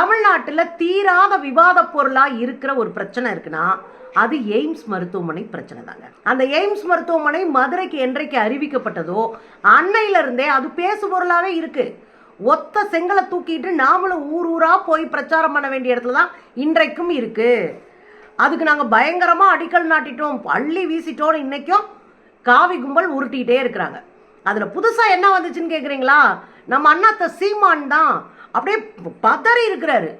தமிழ்நாட்டில் தீராத விவாத பொருளாக இருக்கிற ஒரு பிரச்சனை இருக்குன்னா அது எய்ம்ஸ் மருத்துவமனை பிரச்சனை தாங்க. அந்த எய்ம்ஸ் மருத்துவமனை மதுரைக்கு என்றைக்கு அறிவிக்கப்பட்டதோ அன்னையிலிருந்தே அது பேசு பொருளாகவே இருக்குது ஒத்த செங்கலை தூக்கிட்டு நாமளும் ஊர் ஊராக போய் பிரச்சாரம் பண்ண வேண்டிய இடத்துல தான் இன்றைக்கும் இருக்குது அதுக்கு நாங்கள் பயங்கரமாக அடிக்கல் நாட்டிட்டோம். பள்ளி வீசிட்டோம்னு இன்றைக்கும் காவி கும்பல் உருட்டிகிட்டே இருக்கிறாங்க. அதில் புதுசாக என்ன வந்துச்சுன்னு கேட்குறீங்களா நம்ம அண்ணாத்த சீமான் தான் அப்படியே பதறி இருக்கிறாரு.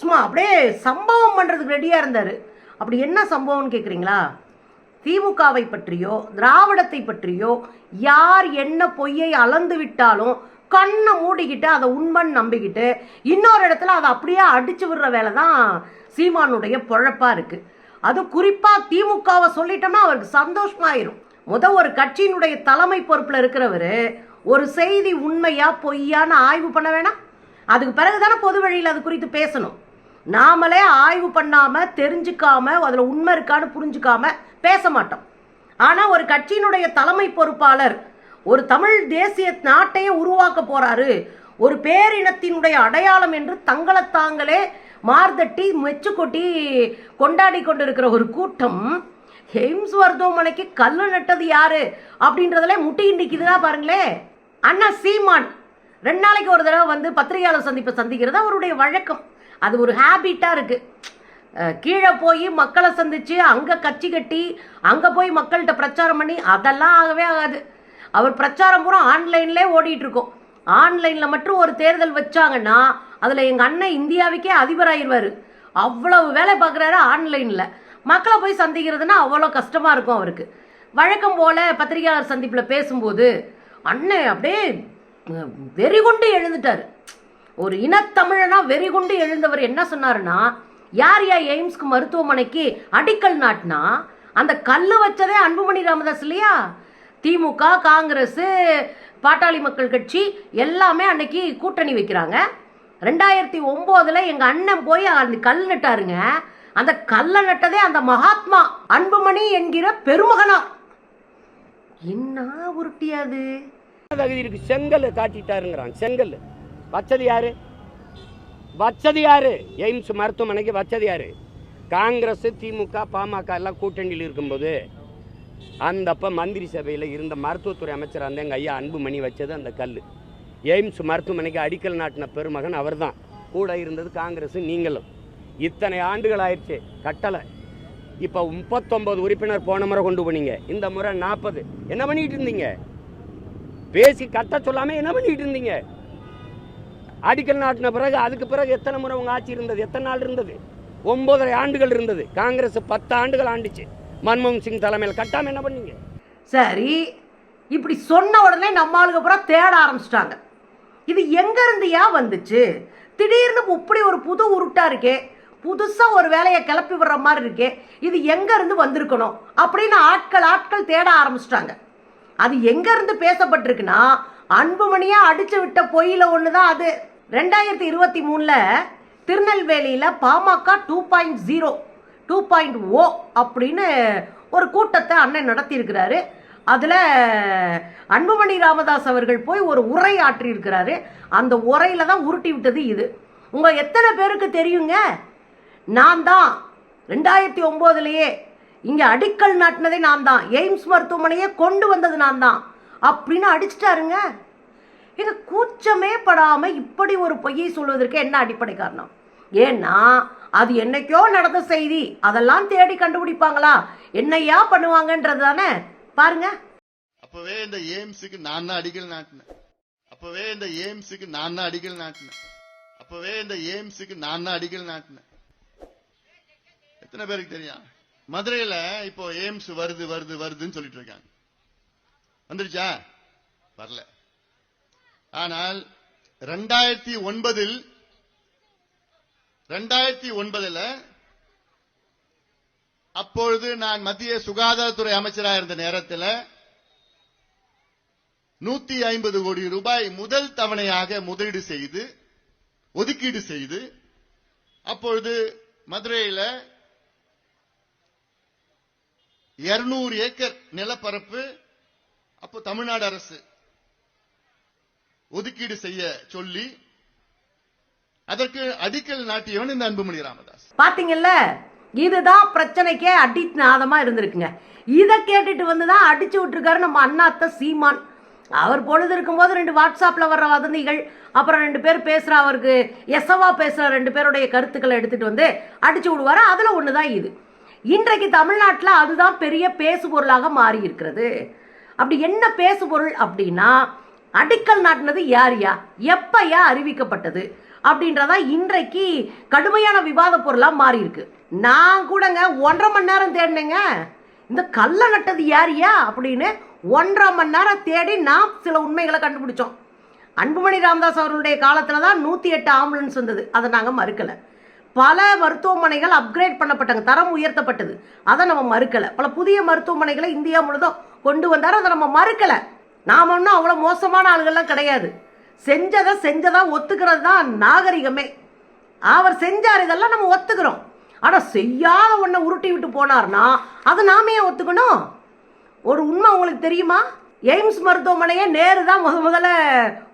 சும்மா அப்படியே சம்பவம் பண்ணுறதுக்கு ரெடியாக இருந்தார். அப்படி என்ன சம்பவம்னு கேட்குறீங்களா திமுகவை பற்றியோ திராவிடத்தை பற்றியோ யார் என்ன பொய்யை அளந்து விட்டாலும் கண்ணை மூடிக்கிட்டு அதை உண்மைன்னு நம்பிக்கிட்டு இன்னொரு இடத்துல அதை அப்படியே அடிச்சு விடுற வேலை தான் சீமானுடைய பொழப்பாக இருக்குது அது குறிப்பாக திமுகவை சொல்லிட்டோம்னா அவருக்கு சந்தோஷமாயிரும். முத ஒரு கட்சியினுடைய தலைமை பொறுப்பில் இருக்கிறவர் ஒரு செய்தி உண்மையா பொய்யான்னு ஆய்வு பண்ண வேணாம். அதுக்கு பிறகு தானே பொது வழியில் அது குறித்து பேசணும். நாமளே ஆய்வு பண்ணாமல் தெரிஞ்சுக்காமல் அதில் உண்மை இருக்கான்னு புரிஞ்சுக்காம பேச மாட்டோம். ஆனால் ஒரு கட்சியினுடைய தலைமை பொறுப்பாளர் ஒரு தமிழ் தேசிய நாட்டையே உருவாக்க போகிறாரு ஒரு பேரினத்தினுடைய அடையாளம் என்று தங்களை தாங்களே மார்தட்டி மெச்சு கொட்டி கொண்டாடி கொண்டிருக்கிற ஒரு கூட்டம் ஹெய்ம்ஸ் மருத்துவமனைக்கு கல்லு நட்டது யாரு? அப்படின்றதுல முட்டி நிக்குதுன்னா பாருங்களே. அண்ணா சீமான் ரெண்டு நாளைக்கு ஒரு தடவை வந்து பத்திரிகையாளர் சந்திப்பை சந்திக்கிறது அவருடைய வழக்கம். அது ஒரு ஹேபிட்டாக இருக்குது கீழே போய் மக்களை சந்திச்சு அங்கே கட்சி கட்டி அங்கே போய் மக்கள்கிட்ட பிரச்சாரம் பண்ணி அதெல்லாம் ஆகவே ஆகாது. அவர் பிரச்சாரம் பூரா ஆன்லைன்லேயே ஓடிட்டு இருக்கோம். ஆன்லைனில் மட்டும் ஒரு தேர்தல் வச்சாங்கன்னா அதில் எங்கள் அண்ணன் இந்தியாவுக்கே அதிபராயிருவார். அவ்வளவு வேலை பார்க்குறாரு ஆன்லைனில் மக்களை போய் சந்திக்கிறதுனா அவ்வளோ கஷ்டமாக இருக்கும் அவருக்கு. வழக்கம் போல் பத்திரிகையாளர் சந்திப்பில் பேசும்போது அண்ணன் அப்படியே வெறி கொண்டு எழுந்துட்டார். ஒரு இனத்தமிழனா வெறி கொண்டு எழுந்தவர் என்ன சொன்னாருன்னா யார் யா எய்ம்ஸ்க்கு மருத்துவமனைக்கு அடிக்கல் நாட்டினா அந்த கல் வச்சதே அன்புமணி ராமதாஸ் இல்லையா? திமுக காங்கிரஸ் பாட்டாளி மக்கள் கட்சி எல்லாமே அன்னைக்கு கூட்டணி வைக்கிறாங்க. ரெண்டாயிரத்தி ஒம்போதுல எங்க அண்ணன் போய் அந்த கல் நட்டாருங்க. அந்த கல்லை நட்டதே அந்த மகாத்மா அன்புமணி என்கிற பெருமகனா. என்ன உருட்டியாது தகுதி இருக்கு. செங்கல் காட்டிட்டாருங்கிறான். செங்கல் வச்சது யாரு? வச்சது யாரு? எய்ம்ஸ் மருத்துவமனைக்கு வச்சது யாரு? காங்கிரஸ் திமுக பாமக எல்லாம் கூட்டணியில் இருக்கும்போது அந்த அப்போ மந்திரி சபையில் இருந்த மருத்துவத்துறை அமைச்சர் அந்த எங்கள் ஐயா அன்புமணி வச்சது அந்த கல் எய்ம்ஸ் மருத்துவமனைக்கு அடிக்கல் நாட்டின பெருமகன் அவர் தான் கூட இருந்தது காங்கிரஸ் நீங்களும். இத்தனை ஆண்டுகள் ஆயிடுச்சு. கட்டளை இப்போ முப்பத்தொம்பது உறுப்பினர் போன முறை கொண்டு போனீங்க. இந்த முறை நாற்பது என்ன பண்ணிக்கிட்டு இருந்தீங்க? பேசி கட்ட சொல்லாமல் என்ன பண்ணிக்கிட்டு இருந்தீங்க? அடிக்கல் நாட்டின பிறகு அதுக்கு பிறகு எத்தனை முறை உங்கள் ஆட்சி இருந்தது? எத்தனை நாள் இருந்தது? ஒம்பதரை ஆண்டுகள் இருந்தது. காங்கிரஸ் பத்து ஆண்டுகள் ஆண்டுச்சு. மன்மோகன் சிங் தலைமையில் கட்டாம என்ன பண்ணீங்க? சரி இப்படி சொன்ன உடனே நம்ம ஆளுங்க பூரா தேட ஆரம்பிச்சிட்டாங்க. இது எங்கேருந்து ஏன் வந்துச்சு? திடீர்னு இப்படி ஒரு புது உருட்டாக இருக்கே. புதுசாக ஒரு வேலையை கிளப்பி விடுற மாதிரி இருக்கே. இது எங்கேருந்து வந்திருக்கணும்? அப்படின்னு ஆட்கள் ஆட்கள் தேட ஆரம்பிச்சிட்டாங்க. அது எங்கேருந்து பேசப்பட்டிருக்குன்னா அன்புமணியாக அடித்து விட்ட பொய்யில் ஒன்று தான் அது. ரெண்டாயிரத்தி இருபத்தி மூணில் திருநெல்வேலியில் PMK two point zero two point O அப்படின்னு ஒரு கூட்டத்தை அண்ணன் நடத்தியிருக்கிறாரு. அதில் அன்புமணி ராமதாஸ் அவர்கள் போய் ஒரு உரை ஆற்றியிருக்கிறாரு. அந்த உரையில் தான் உருட்டி விட்டது இது. உங்கள் எத்தனை பேருக்கு தெரியுங்க? நான் தான். ரெண்டாயிரத்தி ஒம்போதுலேயே இங்கே அடிக்கல் நாட்டினதே நான் தான். எய்ம்ஸ் மருத்துவமனையே கொண்டு வந்தது நான் தான். அப்படின்னு அடிச்சிட்டாருங்க. இது கூச்சமே படாமல் இப்படி ஒரு பொய்யை சொல்வதற்கு என்ன அடிப்படை காரணம்? ஏன்னா அது என்னைக்கோ நடந்த செய்தி. அதெல்லாம் தேடி கண்டுபிடிப்பாங்களா? என்னையா பண்ணுவாங்கன்றது தானே. பாருங்க. அப்பவே இந்த எய்ம்ஸுக்கு நான் தான் அடிக்கல் நாட்டினேன். அப்பவே இந்த எய்ம்ஸுக்கு நான் தான் அடிக்கல் நாட்டினேன். அப்பவே இந்த எய்ம்ஸுக்கு நான் தான் அடிக்கல் நாட்டினேன். எத்தனை பேருக்கு தெரியும்? மதுரையில இப்போ எய்ம்ஸ் வருது வருது வருதுன்னு சொல்லிட்டு இருக்காங்க. வந்துருச்சா? வரல. ஆனால் ரெண்டாயிரத்தி ஒன்பதில் ரெண்டாயிரத்தி ஒன்பதுல அப்பொழுது நான் மத்திய சுகாதாரத்துறை அமைச்சராக இருந்த நேரத்தில் நூத்தி ஐம்பது கோடி ரூபாய் முதல் தவணையாக முதலீடு செய்து ஒதுக்கீடு செய்து அப்பொழுது மதுரையில 200 ஏக்கர் நிலப்பரப்பு அப்போ தமிழ்நாடு அரசு ஒதுக்கீடு செய்ய சொல்லி அதற்கு அடிக்கல் நாட்டியவன் இந்த அன்புமணி ராமதாஸ். பாத்தீங்கல்ல இதுதான் பிரச்சனைக்கே அடிநாதமா இருந்திருக்குங்க. இதை கேட்டுட்டு வந்து தான் அடிச்சு விட்டுருக்காரு நம்ம அண்ணாத்த சீமான். அவர் பொழுது இருக்கும்போது ரெண்டு வாட்ஸ்அப்பில் வர்ற வதந்திகள் அப்புறம் ரெண்டு பேர் பேசுகிற அவருக்கு எசவா பேசுகிற ரெண்டு பேருடைய கருத்துக்களை எடுத்துகிட்டு வந்து அடிச்சு விடுவார். அதில் ஒன்று தான் இது. இன்றைக்கு தமிழ்நாட்டில் அதுதான் பெரிய பேசு பொருளாக மாறி இருக்கிறது அப்படி என்ன பேசு பொருள் அப்படின்னா அடிக்கல் நாட்டினது யார் யா? எப்பயா அறிவிக்கப்பட்டது? அப்படின்றதா இன்றைக்கு கடுமையான விவாத பொருளாக மாறி இருக்கு நான் கூடங்க ஒன்றரை மணி நேரம் தேடினேங்க. இந்த கல்லை நட்டது யாரியா அப்படின்னு ஒன்றரை மணி நேரம் தேடி நான் சில உண்மைகளை கண்டுபிடிச்சோம். அன்புமணி ராமதாஸ் அவர்களுடைய காலத்தில் தான் நூற்றி எட்டு ஆம்புலன்ஸ் வந்தது. அதை நாங்கள் மறுக்கலை. பல மருத்துவமனைகள் அப்கிரேட் பண்ணப்பட்டாங்க தரம் உயர்த்தப்பட்டது. அதை நம்ம மறுக்கலை. பல புதிய மருத்துவமனைகளை இந்தியா முழுதும் கொண்டு வந்தார். அதை நம்ம மறுக்கலை. நாம் ஒன்றும் அவ்வளோ மோசமான ஆளுகள்லாம் கிடையாது. செஞ்சதை செஞ்சதாக ஒத்துக்கிறது தான் நாகரிகமே. அவர் செஞ்சார் இதெல்லாம் நம்ம ஒத்துக்கிறோம். ஆனால் செய்யாத ஒன்றை உருட்டி விட்டு போனார்னா அது நாமே ஏன் ஒத்துக்கணும்? ஒரு உண்மை உங்களுக்கு தெரியுமா? எய்ம்ஸ் மருத்துவமனையை நேரு தான் முத முதல்ல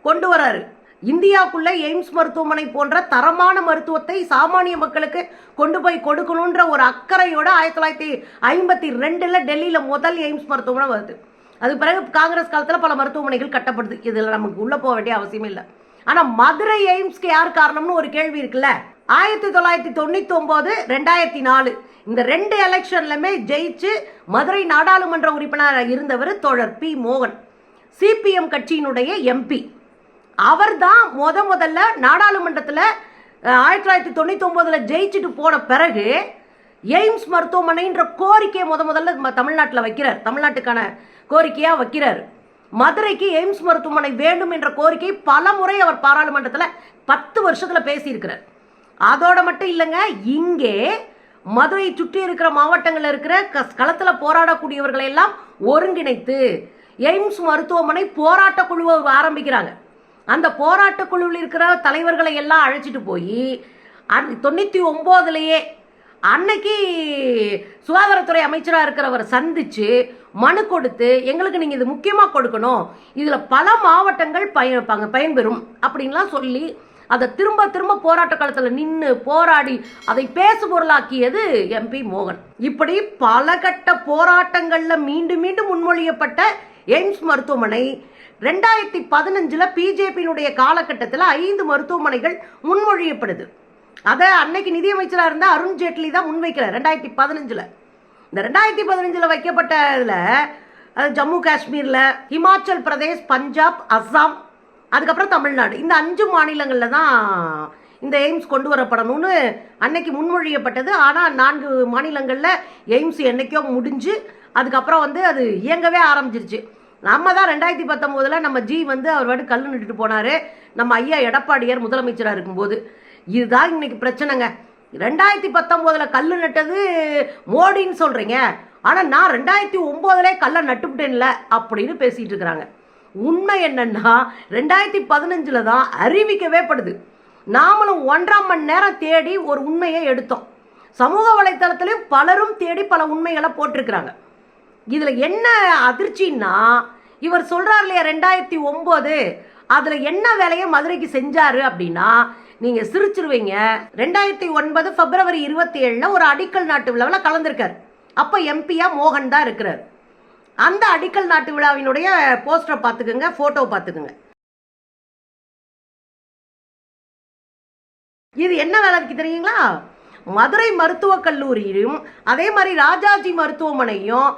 கொண்டு வராரு. இந்தியாவுக்குள்ள எய்ம்ஸ் மருத்துவமனை போன்ற தரமான மருத்துவத்தை சாமானிய மக்களுக்கு கொண்டு போய் கொடுக்கணுன்ற ஒரு அக்கறையோட ஆயிரத்தி தொள்ளாயிரத்தி ஐம்பத்தி ரெண்டில் டெல்லியில் முதல் எய்ம்ஸ் மருத்துவமனை வருது. அது பிறகு காங்கிரஸ் காலத்தில் பல மருத்துவமனைகள் கட்டப்படுது. இதில் நமக்கு உள்ளே போக வேண்டிய அவசியம் இல்லை. ஆனால் மதுரை எய்ம்ஸ்க்கு யார் காரணம்னு ஒரு கேள்வி இருக்குல்ல? ஆயிரத்தி தொள்ளாயிரத்தி தொண்ணூத்தி ஒன்பது ரெண்டாயிரத்தி நாலு. இந்த ரெண்டு எலெக்ஷன்லையுமே ஜெயிச்சு மதுரை நாடாளுமன்ற உறுப்பினராக இருந்தவர் தோழர் பி. மோகன். சிபிஎம் கட்சியினுடைய எம்பி அவர் தான் முத முதல்ல நாடாளுமன்றத்தில் ஆயிரத்தி தொள்ளாயிரத்தி தொண்ணூத்தி ஒன்பதுல ஜெயிச்சுட்டு போன பிறகு எய்ம்ஸ் மருத்துவமனைன்ற கோரிக்கையை முத முதல்ல ம- தமிழ்நாட்டில் வைக்கிறார். தமிழ்நாட்டுக்கான கோரிக்கையாக வைக்கிறார். மதுரைக்கு எய்ம்ஸ் மருத்துவமனை வேண்டும் என்ற கோரிக்கை பல முறை அவர் பாராளுமன்றத்தில் பத்து வருஷத்தில் பேசியிருக்கிறார். அதோட மட்டும் இல்லைங்க இங்கே மதுரையை சுற்றி இருக்கிற மாவட்டங்களில் இருக்கிற கஸ் களத்தில் போராடக்கூடியவர்களை எல்லாம் ஒருங்கிணைத்து எய்ம்ஸ் மருத்துவமனை போராட்ட குழுவை ஆரம்பிக்கிறாங்க. அந்த போராட்ட குழுவில் இருக்கிற தலைவர்களை எல்லாம் அழைச்சிட்டு போய் தொண்ணூற்றி ஒம்போதுலேயே அன்னைக்கு சுகாதாரத்துறை அமைச்சராக இருக்கிறவர் சந்தித்து மனு கொடுத்து எங்களுக்கு நீங்கள் இது முக்கியமாக கொடுக்கணும். இதில் பல மாவட்டங்கள் பயன் பயன்பெறும். அப்படின்லாம் சொல்லி அதை திரும்ப திரும்ப போராட்ட காலத்தில் நின்று போராடி அதை பேசு பொருளாக்கியது எம்பி மோகன். இப்படி பல கட்ட போராட்டங்களில் மீண்டும் மீண்டும் முன்மொழியப்பட்ட எய்ம்ஸ் மருத்துவமனை ரெண்டாயிரத்தி பதினஞ்சில் பிஜேபியினுடைய காலகட்டத்தில் ஐந்து மருத்துவமனைகள் முன்மொழியப்படுது. அதை அன்னைக்கு நிதியமைச்சராக இருந்தால் அருண் ஜேட்லி தான் முன்வைக்கிறார் ரெண்டாயிரத்தி பதினஞ்சில். இந்த ரெண்டாயிரத்தி பதினஞ்சில் வைக்கப்பட்ட இதில் ஜம்மு காஷ்மீரில் ஹிமாச்சல் பிரதேஷ் பஞ்சாப் அஸ்ஸாம் அதுக்கப்புறம் தமிழ்நாடு. இந்த அஞ்சு மாநிலங்களில் தான் இந்த எய்ம்ஸ் கொண்டு வரப்படணும்னு அன்னைக்கு முன்மொழியப்பட்டது. ஆனால் நான்கு மாநிலங்களில் எய்ம்ஸ் என்றைக்கோ முடிஞ்சு அதுக்கப்புறம் வந்து அது இயங்கவே ஆரம்பிச்சிருச்சு. நம்ம தான் ரெண்டாயிரத்தி பத்தொம்போதில் நம்ம ஜி வந்து அவர் வாட்டு கல் நிட்டுட்டு போனார். நம்ம ஐயா எடப்பாடியார் முதலமைச்சராக இருக்கும்போது. இதுதான் இன்னைக்கு பிரச்சனைங்க. ரெண்டாயிரத்தி பத்தொம்போதில் கல் நட்டது மோடின்னு சொல்கிறீங்க ஆனால் நான் ரெண்டாயிரத்தி ஒம்போதுலே கல்லை நட்டுவிட்டேன்ல அப்படின்னு பேசிகிட்டு இருக்கிறாங்க. உண்மை என்னன்னா ரெண்டாயிரத்தி பதினஞ்சில் தான் அறிவிக்கவே படுது. நாமளும் ஒன்றாம் மணி நேரம் தேடி ஒரு உண்மையை எடுத்தோம். சமூக வலைத்தளத்திலையும் பலரும் தேடி பல உண்மைகளை போட்டிருக்கிறாங்க. இதில் என்ன அதிர்ச்சின்னா இவர் சொல்கிறார் இல்லையா ரெண்டாயிரத்தி ஒம்பது அதில் என்ன வேலையை மதுரைக்கு செஞ்சார் அப்படின்னா நீங்கள் சிரிச்சிருவீங்க. ரெண்டாயிரத்தி ஒன்பது பிப்ரவரி இருபத்தி ஏழில் ஒரு அடிக்கல் நாட்டு விழாவில் கலந்துருக்கார். அப்போ எம்பியா மோகன் தான் இருக்கிறார். அந்த அடிக்கல் நாட்டு விழாவினுடைய போஸ்டரை பார்த்துக்குங்க ஃபோட்டோ பார்த்துக்குங்க. இது என்ன வேலைக்கு தெரியுங்களா? மதுரை மருத்துவக் கல்லூரியும் அதே மாதிரி ராஜாஜி மருத்துவமனையும்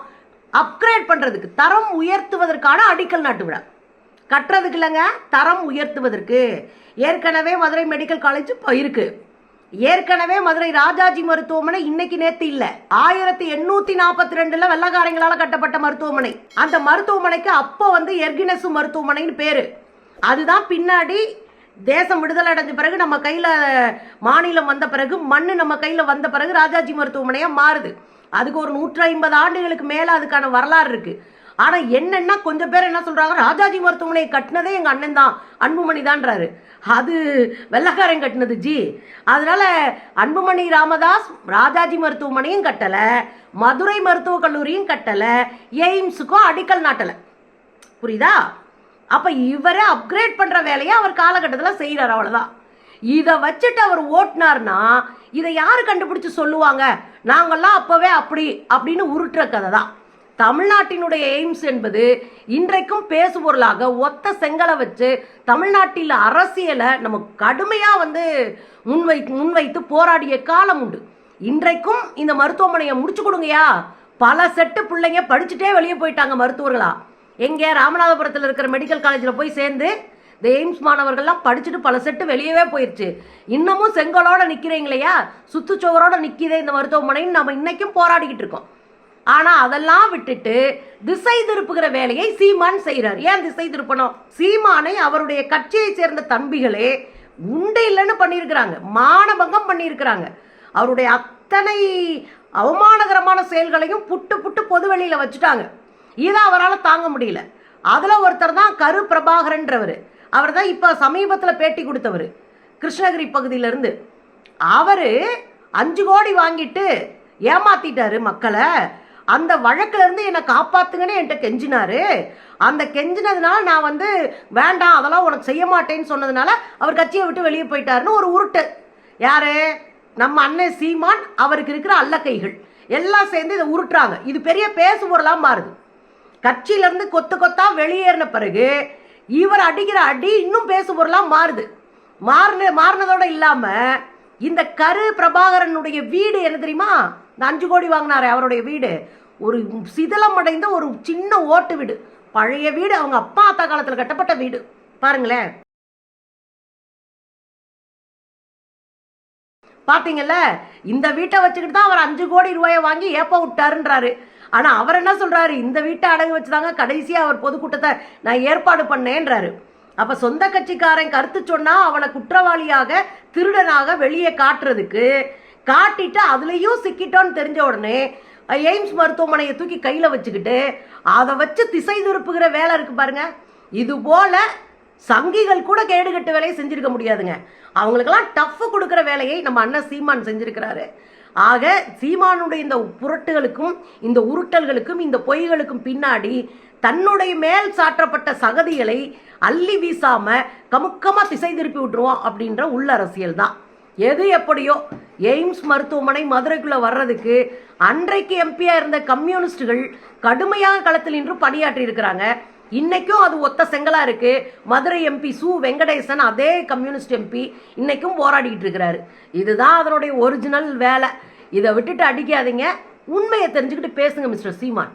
அப்கிரேட் பண்ணுறதுக்கு தரம் உயர்த்துவதற்கான அடிக்கல் நாட்டு விழா. கட்டுறதுக்கு இல்லைங்க தரம் உயர்த்துவதற்கு. ஏற்கனவே மதுரை மெடிக்கல் காலேஜ் இப்போ இருக்குது ஏற்கனவே மதுரை ராஜாஜி மருத்துவமனை இன்னைக்கு நேத்து இல்ல. ஆயிரத்தி எண்ணூத்தி நாற்பத்தி ரெண்டுல வெள்ளக்காரங்களால கட்டப்பட்ட மருத்துவமனை. அந்த மருத்துவமனைக்கு அப்போ வந்து எர்கினசு மருத்துவமனைன்னு பேரு. அதுதான் பின்னாடி தேசம் விடுதலை அடைஞ்ச பிறகு நம்ம கையில் மாநிலம் வந்த பிறகு மண் நம்ம கையில் வந்த பிறகு ராஜாஜி மருத்துவமனையாக மாறுது. அதுக்கு ஒரு நூற்றி ஐம்பது ஆண்டுகளுக்கு மேலே அதுக்கான வரலாறு இருக்குது ஆனால் என்னென்னா கொஞ்சம் பேர் என்ன சொல்கிறாங்க ராஜாஜி மருத்துவமனையை கட்டினதே எங்கள் அண்ணன் தான் அன்புமணி தான்றாரு. அது வெள்ளக்காரன் கட்டினது ஜி. அதனால அன்புமணி ராமதாஸ் ராஜாஜி மருத்துவமனையும் கட்டலை மதுரை மருத்துவக் கல்லூரியும் கட்டலை எய்ம்ஸுக்கும் அடிக்கல் நாட்டலை. புரியுதா? அப்போ இவரை அப்கிரேட் பண்ணுற வேலையை அவர் காலகட்டத்தில் செய்கிறார் அவ்வளோதான் இதை வச்சுட்டு அவர் ஓட்டினார்னா இதை யார் கண்டுபிடிச்சு சொல்லுவாங்க? நாங்கள்லாம் அப்போவே அப்படி அப்படின்னு உருட்டுற கதை தான் தமிழ்நாட்டினுடைய எய்ம்ஸ் என்பது இன்றைக்கும் பேசுபொருளாக ஒத்த செங்கலை வச்சு தமிழ்நாட்டில் அரசியலை நம்ம கடுமையாக வந்து முன்வை முன்வைத்து போராடிய காலம் உண்டு. இன்றைக்கும் இந்த மருத்துவமனையை முடிச்சு கொடுங்கயா பல செட்டு பிள்ளைங்க படிச்சுட்டே வெளியே போயிட்டாங்க மருத்துவர்களா. எங்கே? ராமநாதபுரத்தில் இருக்கிற மெடிக்கல் காலேஜில் போய் சேர்ந்து இந்த எய்ம்ஸ் மாணவர்கள்லாம் படிச்சுட்டு பல செட்டு வெளியவே போயிடுச்சு இன்னமும் செங்கலோட நிற்கிறீங்களையா சுத்துச்சுவரோட நிற்கிதே இந்த மருத்துவமனைன்னு நம்ம இன்னைக்கும் போராடிக்கிட்டு இருக்கோம். ஆனால் அதெல்லாம் விட்டுட்டு திசை திருப்புகிற வேலையை சீமான் செய்கிறார் ஏன் திசை திருப்பணும்? சீமானை அவருடைய கட்சியை சேர்ந்த தம்பிகளே உண்டு இல்லைன்னு பண்ணியிருக்கிறாங்க. மானபங்கம் பண்ணியிருக்கிறாங்க. அவருடைய அத்தனை அவமானகரமான செயல்களையும் புட்டு புட்டு பொது வெளியில் வச்சுட்டாங்க. இதை அவரால் தாங்க முடியல. அதில் ஒருத்தர் தான் கரு பிரபாகரன்றவர். அவர் தான் இப்போ சமீபத்தில் பேட்டி கொடுத்தவர். கிருஷ்ணகிரி பகுதியிலேருந்து. அவர் அஞ்சு கோடி வாங்கிட்டு ஏமாத்திட்டாரு மக்களை. அந்த வழக்கிலேருந்து என்னை காப்பாத்துங்கன்னு என்கிட்ட கெஞ்சினாரு. அந்த கெஞ்சினதுனால நான் வந்து வேண்டாம் அதெல்லாம் உனக்கு செய்ய மாட்டேன்னு சொன்னதுனால அவர் கட்சியை விட்டு வெளியே போயிட்டாருன்னு ஒரு உருட்டு. யார்? நம்ம அண்ணன் சீமான் அவருக்கு இருக்கிற அல்லக்கைகள். எல்லாம் சேர்ந்து இதை உருட்டுறாங்க. இது பெரிய பேசுபொருளாக மாறுது. கட்சியிலேருந்து கொத்து கொத்தா வெளியேறின பிறகு இவர் அடிக்கிற அடி இன்னும் பேசுபொருளாக மாறுது. மாறின மாறினதோட இல்லாமல் இந்த கரு பிரபாகரனுடைய வீடு என்ன தெரியுமா? இந்த அஞ்சு கோடி வாங்கினார் அவருடைய வீடு. ஒரு சிதிலம் அடைந்த ஒரு சின்ன ஓட்டு வீடு. பழைய வீடு அவங்க அப்பா அத்தா காலத்தில் கட்டப்பட்ட வீடு. பாருங்களேன். பார்த்தீங்கல்ல இந்த வீட்டை வச்சுக்கிட்டு தான் அவர் அஞ்சு கோடி ரூபாயை வாங்கி ஏப்ப விட்டாருன்றாரு. ஆனால் அவர் என்ன சொல்கிறாரு இந்த வீட்டை அடகு வச்சுதாங்க கடைசியாக அவர் பொதுக்கூட்டத்தை நான் ஏற்பாடு பண்ணேன்றாரு. அப்போ சொந்த கட்சிக்காரன் கருத்து சொன்னால் அவனை குற்றவாளியாக திருடனாக வெளியே காட்டுறதுக்கு காட்டிட்டு அதுலேயும் சிக்கிட்டோன்னு தெரிஞ்ச உடனே எய்ம்ஸ் மருத்துவமனையை தூக்கி கையில் வச்சுக்கிட்டு அதை வச்சு திசை திருப்புகிற வேலை இருக்கு பாருங்க. இது போல சங்கிகள் கூட கேடுகட்டு வேலையை செஞ்சிருக்க முடியாதுங்க. அவங்களுக்கெல்லாம் டஃப் கொடுக்குற வேலையை நம்ம அண்ணன் சீமான் செஞ்சிருக்கிறாரு. ஆக சீமானுடைய இந்த புரட்டுகளுக்கும் இந்த உருட்டல்களுக்கும் இந்த பொய்களுக்கும் பின்னாடி தன்னுடைய மேல் சாற்றப்பட்ட சகதிகளை அள்ளி வீசாம கமுக்கமாக திசை திருப்பி விட்டுருவோம் அப்படின்ற உள்ள அரசியல் தான். எது எப்படியோ எய்ம்ஸ் மருத்துவமனை மதுரைக்குள்ளே வர்றதுக்கு அன்றைக்கு எம்பியாக இருந்த கம்யூனிஸ்டுகள் கடுமையாக களத்தில் நின்று பணியாற்றி இருக்கிறாங்க. இன்னைக்கும் அது ஒத்த செங்கலா இருக்கு. மதுரை எம்பி சு வெங்கடேசன் அதே கம்யூனிஸ்ட் எம்பி இன்னைக்கும் போராடிக்கிட்டு இருக்கிறாரு. இதுதான் அதனுடைய ஒரிஜினல் வேலை. இதை விட்டுட்டு அடிக்காதீங்க. உண்மையை தெரிஞ்சுக்கிட்டு பேசுங்க மிஸ்டர் சீமான்.